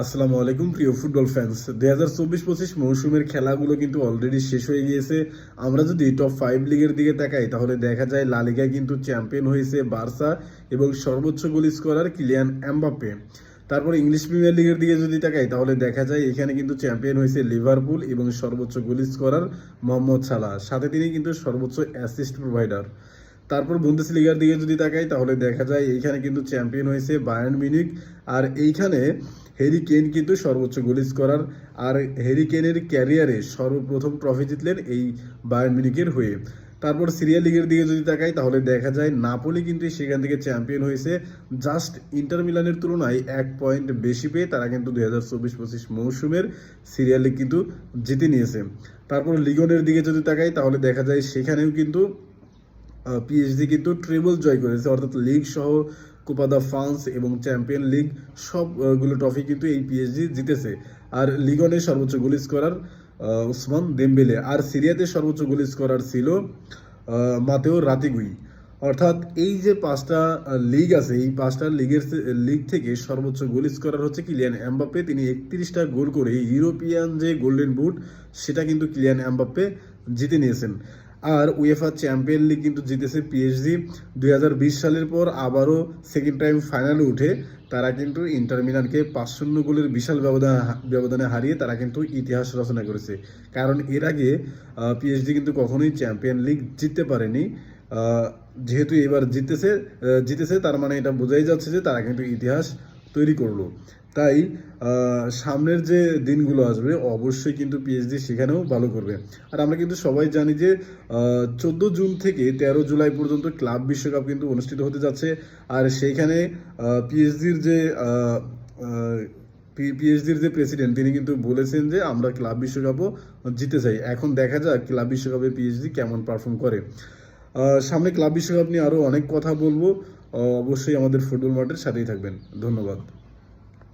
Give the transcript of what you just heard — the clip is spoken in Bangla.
আসসালামু আলাইকুম, প্রিয় ফুটবল ফ্যান্স দুই হাজার চব্বিশ পঁচিশ মৌসুমের খেলাগুলো কিন্তু অলরেডি শেষ হয়ে গিয়েছে। আমরা যদি টপ ফাইভ লিগের দিকে তাকাই, তাহলে দেখা যায় লা লিগায় কিন্তু চ্যাম্পিয়ন হয়েছে বার্সা এবং সর্বোচ্চ গোল স্কোরার কিলিয়ান এমবাপ্পে তারপর ইংলিশ প্রিমিয়ার লিগের দিকে যদি তাকাই, তাহলে দেখা যায় এখানে কিন্তু চ্যাম্পিয়ন হয়েছে লিভারপুল এবং সর্বোচ্চ গোল স্কোরার মোহাম্মদ সালাহ। সাথে তিনি কিন্তু সর্বোচ্চ অ্যাসিস্ট প্রোভাইডার তারপর বুন্দেস লিগার দিকে যদি তাকাই, তাহলে দেখা যায় এইখানে কিন্তু চ্যাম্পিয়ন হয়েছে বায়ার্ন মিউনিক আর এইখানে হ্যারি কেন কিন্তু সর্বোচ্চ গোল স্কোরার। আর হ্যারি কেনের ক্যারিয়ারে সর্বপ্রথম ট্রফি জিতলেন এই বায়ার্ন মিউনিকের হয়ে। তারপর সিরিয়া লিগের দিকে যদি তাকাই, তাহলে দেখা যায় নাপোলি কিন্তু সেখান থেকে চ্যাম্পিয়ন হয়েছে। জাস্ট ইন্টার মিলানের তুলনায় এক পয়েন্ট বেশি পেয়ে তারা কিন্তু দুই হাজার চব্বিশ পঁচিশ মৌসুমের সিরিয়া লিগ কিন্তু জিতে নিয়েছে। তারপর লিগনের দিকে যদি তাকাই, তাহলে দেখা যায় সেখানেও কিন্তু পিএইচডি কিন্তু ট্রেবল জয় করেছে। অর্থাৎ লিগ সহ কোপা দা ফ্রান্স এবং চ্যাম্পিয়ন লিগ সবগুলো ট্রফি কিন্তু এই পিএইচডি জিতেছে। আর লিগনে সর্বোচ্চ গোল স্কোরার উসমান দেমবেলে। আর সিরিয়াতে সর্বোচ্চ গোল স্কোরার ছিল মাতেও রাতিগুই। অর্থাৎ এই যে পাঁচটা লিগ আছে, এই পাঁচটা লিগের লিগ থেকে সর্বোচ্চ গোল স্কোরার হচ্ছে কিলিয়ান এমবাপ্পে। তিনি একত্রিশটা গোল করে ইউরোপিয়ান যে গোল্ডেন বুট সেটা কিন্তু কিলিয়ান এমবাপ্পে জিতে নিয়েছেন। আর উয়েফা চ্যাম্পিয়ন লিগ কিন্তু জিতেছে পিএইচডি দুই হাজার বিশ সালের পর আবারও সেকেন্ড টাইম ফাইনালে উঠে তারা কিন্তু ইন্টার মিলানকে পাঁচ শূন্য গোলের বিশাল ব্যবধান, ব্যবধানে হারিয়ে তারা কিন্তু ইতিহাস রচনা করেছে। কারণ এর আগে পিএইচডি কিন্তু কখনোই চ্যাম্পিয়ন লিগ জিততে পারেনি। যেহেতু এবার জিতেছে জিতেছে, তার মানে এটা বোঝাই যাচ্ছে যে তারা কিন্তু ইতিহাস তৈরি করল। তাই সামনের যে দিনগুলো আসবে, অবশ্যই কিন্তু পিএইচডি সেখানেও ভালো করবে। আর আমরা কিন্তু সবাই জানি যে চোদ্দ জুন থেকে তেরো জুলাই পর্যন্ত ক্লাব বিশ্বকাপ কিন্তু অনুষ্ঠিত হতে যাচ্ছে। আর সেইখানে পিএইচডির যে পিএইচডির যে প্রেসিডেন্ট তিনি কিন্তু বলেছেন যে, আমরা ক্লাব বিশ্বকাপও জিতে চাই এখন দেখা যাক ক্লাব বিশ্বকাপে পিএইচডি কেমন পারফর্ম করে। সামনে ক্লাব বিশ্বকাপ নিয়ে আরও অনেক কথা বলব। অবশ্যই আমাদের ফুটবল মাঠের সাথেই থাকবেন। ধন্যবাদ।